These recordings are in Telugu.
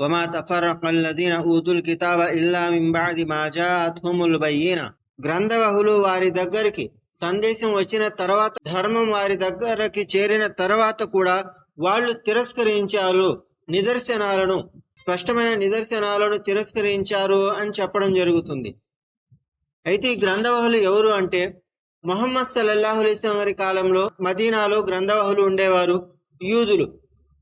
وما تفرق الذين أوتوا الكتاب إلا من بعد ما جاءتهم البينة గ్రంథవహులు వారి దగ్గరికి సందేశం వచ్చిన తర్వాత ధర్మం వారి దగ్గరకి చేరిన తర్వాత కూడా వాళ్ళు తిరస్కరించారు నిదర్శనాలను స్పష్టమైన నిదర్శనాలను తిరస్కరించారు అని చెప్పడం జరుగుతుంది అయితే ఈ గ్రంథవహులు ఎవరు అంటే మొహమ్మద్ సల్లల్లాహు అలైస్లం గారి కాలంలో మదీనాలో గ్రంథవహులు ఉండేవారు యూదులు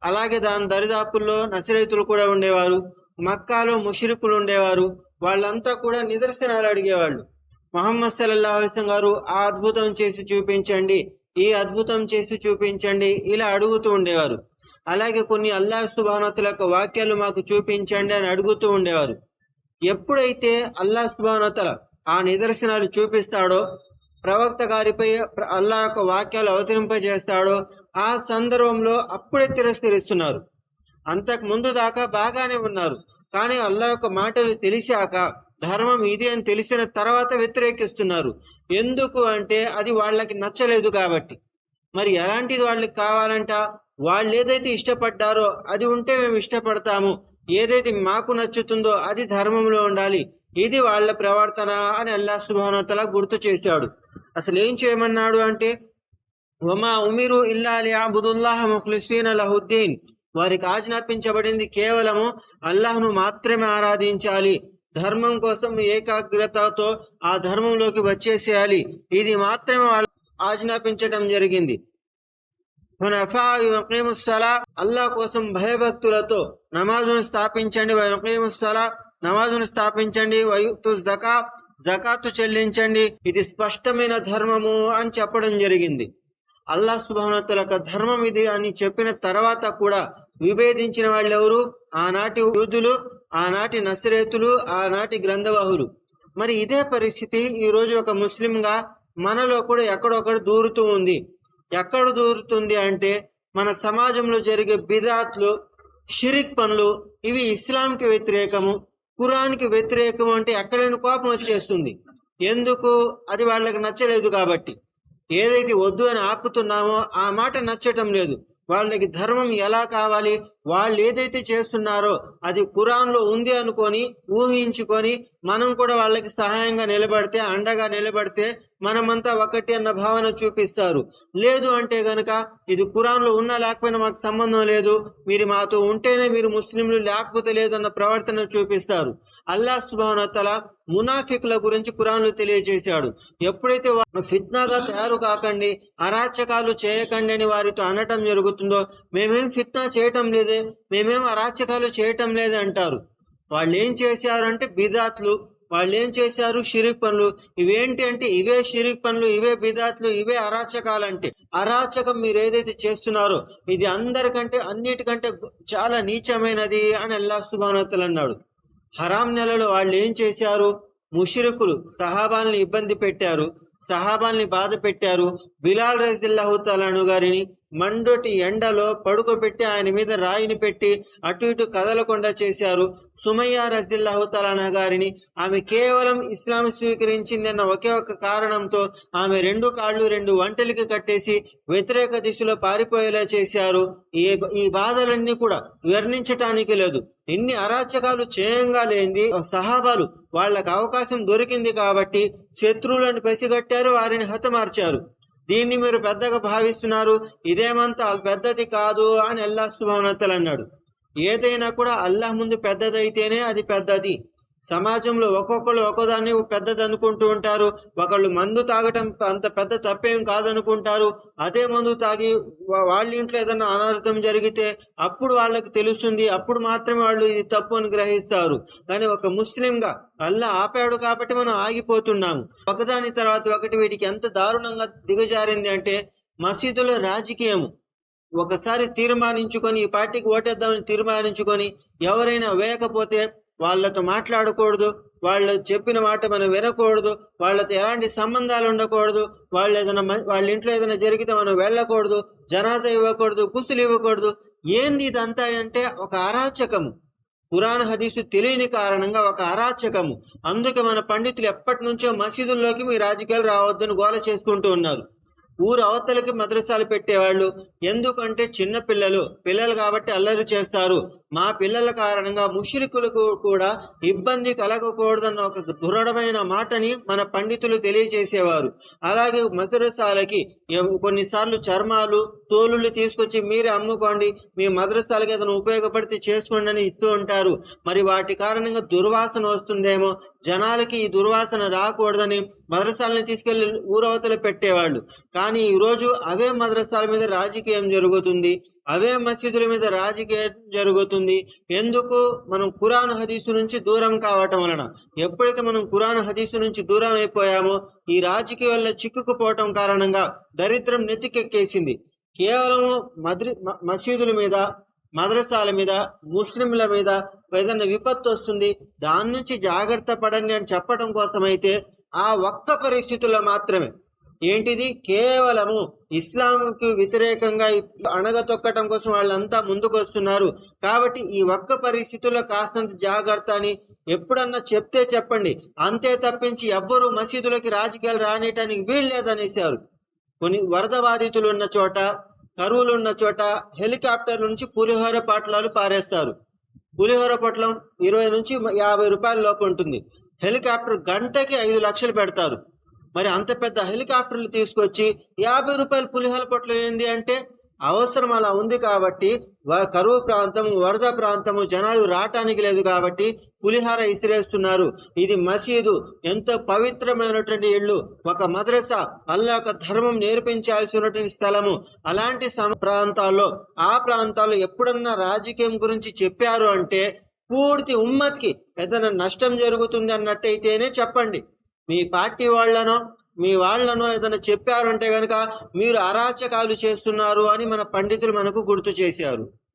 అలాగే దాని దరిదాపుల్లో నసిరైతులు కూడా ఉండేవారు మక్కాలో ముషరికులు ఉండేవారు వాళ్ళంతా కూడా నిదర్శనాలు అడిగేవాళ్ళు. మహమ్మద్ సల్లల్లా అలైస్లం గారు ఆ అద్భుతం చేసి చూపించండి ఈ అద్భుతం చేసి చూపించండి ఇలా అడుగుతూ ఉండేవారు. అలాగే కొన్ని అల్లాహ్ సుబానతుల యొక్క వాక్యాలు మాకు చూపించండి అని అడుగుతూ ఉండేవారు. ఎప్పుడైతే అల్లాహ్ సుబానతల ఆ నిదర్శనాలు చూపిస్తాడో ప్రవక్త గారిపై ప్ర- అల్లా యొక్క వాక్యాలు అవతరింపజేస్తాడో ఆ సందర్భంలో అప్పుడే తిరస్కరిస్తున్నారు. అంతకు ముందు దాకా బాగానే ఉన్నారు. కానీ అల్లా యొక్క మాటలు తెలిసాక ధర్మం ఇది అని తెలిసిన తర్వాత వ్యతిరేకిస్తున్నారు. ఎందుకు అంటే అది వాళ్ళకి నచ్చలేదు కాబట్టి. మరి ఎలాంటిది వాళ్ళకి కావాలంట? వాళ్ళు ఏదైతే ఇష్టపడ్డారో అది ఉంటే మేము ఇష్టపడతాము. ఏదైతే మాకు నచ్చుతుందో అది ధర్మంలో ఉండాలి. ఇది వాళ్ళ ప్రవర్తన అని అల్లా సుభానతల గుర్తు చేశాడు. అసలు ఏం చేయమన్నాడు అంటే వమా ఉమిరు ఇల్లా లియాబుదుల్లాహ ముఖ్లిసీన లహుద్దీన్. వారికి ఆజ్ఞాపించబడింది కేవలము అల్లాహ్ను మాత్రమే ఆరాధించాలి. ధర్మం కోసం ఏకాగ్రతతో ఆ ధర్మంలోకి వచ్చేసేయాలి. ఇది మాత్రమే వాళ్ళు ఆజ్ఞాపించడం జరిగింది. హునఫా సలా అల్లాహ్ కోసం భయభక్తులతో నమాజును స్థాపించండి. సలా నమాజును స్థాపించండి. వయుక్తు జకా జకాతు చెల్లించండి. ఇది స్పష్టమైన ధర్మము అని చెప్పడం జరిగింది. అల్లా సుభానతల యొక్క ధర్మం ఇది అని చెప్పిన తర్వాత కూడా విభేదించిన వాళ్ళు ఎవరు ఆనాటి యూదులు ఆనాటి నసిరేతులు ఆనాటి గ్రంథవాహులు. మరి ఇదే పరిస్థితి ఈరోజు ఒక ముస్లింగా మనలో కూడా ఎక్కడొక్కడ దూరుతూ ఉంది. ఎక్కడ దూరుతుంది అంటే మన సమాజంలో జరిగే బిదాత్లు షిరిక్ పనులు ఇవి ఇస్లాంకి వ్యతిరేకము ఖురాన్కి వ్యతిరేకం అంటే ఎక్కడైనా కోపం వచ్చేస్తుంది. ఎందుకు? అది వాళ్ళకి నచ్చలేదు కాబట్టి. ఏదైతే వద్దు అని ఆపుతున్నామో ఆ మాట నచ్చటం లేదు. వాళ్ళకి ధర్మం ఎలా కావాలి? వాళ్ళు ఏదైతే చేస్తున్నారో అది కురాన్లో ఉంది అనుకొని ఊహించుకొని మనం కూడా వాళ్ళకి సహాయంగా నిలబడితే అండగా నిలబడితే మనమంతా ఒకటి అన్న భావన చూపిస్తారు. లేదు అంటే గనక ఇది ఖురాన్లో ఉన్నా లేకపోయినా మాకు సంబంధం లేదు మీరు మాతో ఉంటేనే మీరు ముస్లింలు లేకపోతే లేదన్న ప్రవర్తన చూపిస్తారు. అల్లాహ్ సుబానతల మునాఫిక్ల గురించి కురాన్లు తెలియజేశాడు. ఎప్పుడైతే ఫిత్నాగా తయారు కాకండి అరాచకాలు చేయకండి అని వారితో అనటం జరుగుతుందో మేమేం ఫిత్నా చేయటం లేదు మేమేం అరాచకాలు చేయటం లేదంటారు. వాళ్ళు ఏం చేశారు అంటే బిదాత్లు వాళ్ళు ఏం చేశారు షిరిక్ పనులు. ఇవేంటి అంటే ఇవే షిరిక్ పనులు ఇవే బిదాత్లు ఇవే అరాచకాలు అంటే అరాచకం మీరు ఏదైతే చేస్తున్నారో ఇది అందరికంటే అన్నిటికంటే చాలా నీచమైనది అని అల్లా శుభానతలు అన్నాడు. హరాం నెలలో వాళ్ళు ఏం చేశారు? ముషిరుకులు సహాబాల్ని ఇబ్బంది పెట్టారు సహాబాల్ని బాధ పెట్టారు. బిలాల్ రజిల్లాహుతాలను గారిని మండుటి ఎండలో పడుకోబెట్టి ఆయన మీద రాయిని పెట్టి అటు ఇటు కదలకుండా చేశారు. సుమయ్య రజిల్లాహుతలానా గారిని ఆమె కేవలం ఇస్లాం స్వీకరించిందన్న ఒకే ఒక కారణంతో ఆమె రెండు కాళ్ళు రెండు వంటలకి కట్టేసి వ్యతిరేక దిశలో పారిపోయేలా చేశారు. ఈ ఈ బాధలన్నీ కూడా వర్ణించటానికి లేదు. ఎన్ని అరాచకాలు చేయంగా లేని సహాబాలు వాళ్ళకు అవకాశం దొరికింది కాబట్టి శత్రువులను పసిగట్టారు వారిని హతమార్చారు. దీన్ని మీరు పెద్దగా భావిస్తున్నారు. ఇదేమంతా పెద్దది కాదు అని అల్లాహ్ సుభానతలు అన్నాడు. ఏదైనా కూడా అల్లాహ్ ముందు పెద్దదైతేనే అది పెద్దది. సమాజంలో ఒక్కొక్కరు ఒక్కోదాన్ని పెద్దది అనుకుంటూ ఉంటారు. ఒకళ్ళు మందు తాగటం అంత పెద్ద తప్పేం కాదనుకుంటారు. అదే మందు తాగి వాళ్ళ ఇంట్లో ఏదైనా అనార్థం జరిగితే అప్పుడు వాళ్ళకి తెలుస్తుంది. అప్పుడు మాత్రమే వాళ్ళు ఇది తప్పు అని గ్రహిస్తారు. కానీ ఒక ముస్లింగా అల్లా ఆపాడు కాబట్టి మనం ఆగిపోతున్నాము. ఒకదాని తర్వాత ఒకటి వీటికి ఎంత దారుణంగా దిగజారింది అంటే మసీదులో రాజకీయము. ఒకసారి తీర్మానించుకొని ఈ పార్టీకి ఓటేద్దామని తీర్మానించుకొని ఎవరైనా వేయకపోతే వాళ్ళతో మాట్లాడకూడదు వాళ్ళు చెప్పిన మాట మనం వినకూడదు వాళ్ళతో ఎలాంటి సంబంధాలు ఉండకూడదు వాళ్ళు ఏదైనా వాళ్ళ ఇంట్లో ఏదైనా జరిగితే మనం వెళ్ళకూడదు జనాజా ఇవ్వకూడదు కుసులు ఇవ్వకూడదు. ఏంది ఇదంతా అంటే ఒక అరాచకము. పురాణ హదీసు తెలియని కారణంగా ఒక అరాచకము. అందుకే మన పండితులు ఎప్పటి నుంచో మసీదుల్లోకి మీ రాజకీయాలు రావద్దని గోల చేసుకుంటూ ఉన్నారు. ఊరు అవతలకి మద్రసాలు పెట్టేవాళ్ళు. ఎందుకంటే చిన్న పిల్లలు పిల్లలు కాబట్టి అల్లరి చేస్తారు. మా పిల్లల కారణంగా ముషరికులకు కూడా ఇబ్బంది కలగకూడదన్న ఒక దృఢమైన మాటని మన పండితులు తెలియజేసేవారు అలాగే మదరసాలకి కొన్నిసార్లు చర్మాలు తోలులు తీసుకొచ్చి మీరే అమ్ముకోండి మీ మదరసాలకి ఏదైనా ఉపయోగపడితే చేసుకోండి అని ఇస్తూ ఉంటారు. మరి వాటి కారణంగా దుర్వాసన వస్తుందేమో జనాలకి ఈ దుర్వాసన రాకూడదని మదరసాలని తీసుకెళ్ళి ఊరవతలు పెట్టేవాళ్ళు. కానీ ఈరోజు అవే మదరసాల మీద రాజకీయం జరుగుతుంది. అవే మసీదుల మీద రాజకీయం జరుగుతుంది. ఎందుకు? మనం కురాన్ హదీసు నుంచి దూరం కావటం వలన. ఎప్పుడైతే మనం కురాన్ హదీసు నుంచి దూరం అయిపోయామో ఈ రాజకీయాల్లో చిక్కుకుపోవటం కారణంగా దరిద్రం నెత్తికెక్కేసింది. కేవలం మద్రి మసీదుల మీద మదరసాల మీద ముస్లింల మీద ఏదైనా విపత్తు వస్తుంది దాని నుంచి జాగ్రత్త పడండి అని చెప్పడం కోసమైతే ఆ ఒక్క పరిస్థితుల్లో మాత్రమే. ఏంటిది? కేవలము ఇస్లాంకు వ్యతిరేకంగా అణగతొక్కటం కోసం వాళ్ళంతా ముందుకు వస్తున్నారు కాబట్టి ఈ ఒక్క పరిస్థితుల్లో కాస్తంత జాగ్రత్త అని ఎప్పుడన్నా చెప్తే చెప్పండి. అంతే తప్పించి ఎవ్వరూ మసీదులకి రాజకీయాలు రానియటానికి వీల్లేదనేసారు కొన్ని వరద బాధితులు ఉన్న చోట కరువులు ఉన్న చోట హెలికాప్టర్ నుంచి పులిహోర పాటలాలు పారేస్తారు. పులిహోర పొట్లం ఇరవై నుంచి యాభై రూపాయల లోపు ఉంటుంది. హెలికాప్టర్ గంటకి ఐదు లక్షలు పెడతారు. మరి అంత పెద్ద హెలికాప్టర్లు తీసుకొచ్చి యాభై రూపాయల పులిహోర పొట్లు ఏంది అంటే అవసరం అలా ఉంది కాబట్టి వ- కరువు ప్రాంతము వరద ప్రాంతము జనాలు రావటానికి లేదు కాబట్టి పులిహార ఇసిరేస్తున్నారు. ఇది మసీదు. ఎంతో పవిత్రమైనటువంటి ఇళ్ళు. ఒక మద్రసా అల్లా యొక్క ధర్మం నేర్పించాల్సినటువంటి స్థలము. అలాంటి ప్రాంతాల్లో ఆ ప్రాంతాల్లో ఎప్పుడన్నా రాజకీయం గురించి చెప్పారు అంటే పూర్తి ఉమ్మత్కి ఏదైనా నష్టం జరుగుతుంది అన్నట్టయితేనే చెప్పండి. మీ పార్టీ వాళ్ళనో మీ వాళ్ళనో ఏదైనా చెప్పారంటే కనుక మీరు అరాచకాలు చేస్తున్నారు అని మన పండితులు మనకు గుర్తు చేశారు.